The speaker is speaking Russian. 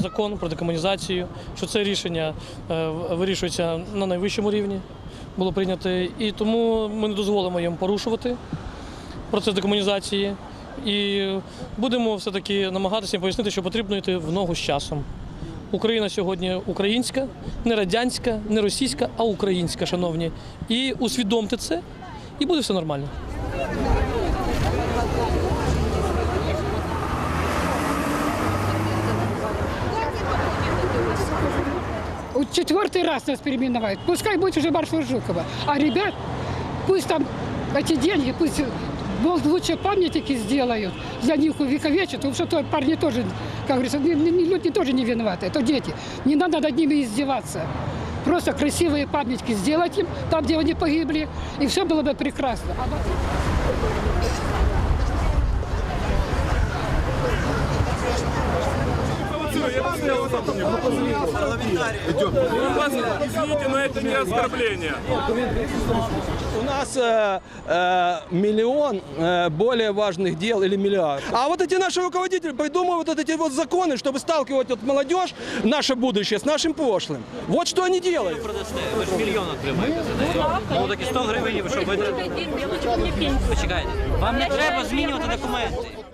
закон про декомунізацію, що це рішення е, вирішується на найвищому рівні, було прийнято. І тому ми не дозволимо їм порушувати процес декомунізації. І будемо все-таки намагатися пояснити, що потрібно йти в ногу з часом. Україна сьогодні українська, не радянська, не російська, а українська, шановні. І усвідомте це, і буде все нормально. Вот четвертый раз нас переименовать. Пускай будет уже Маршал Жукова. А ребят, пусть там эти деньги, пусть ну, лучше памятники сделают, для них увековечат, потому что то парни тоже, как говорится, люди тоже не виноваты, это дети. Не надо над ними издеваться. Просто красивые памятники сделать им, там, где они погибли, и все было бы прекрасно. А вот- Извините, но это не оскорбление. У нас э, э, миллион э, более важных дел или миллиард. А вот эти наши руководители придумывают вот эти вот законы, чтобы сталкивать вот молодежь, наше будущее, с нашим прошлым. Вот что они делают. продасте? Ви ж мільйон отримаєте за неї. Ну так і 100 гривень, ви що, ви... Почекайте. Вам не треба змінювати документи.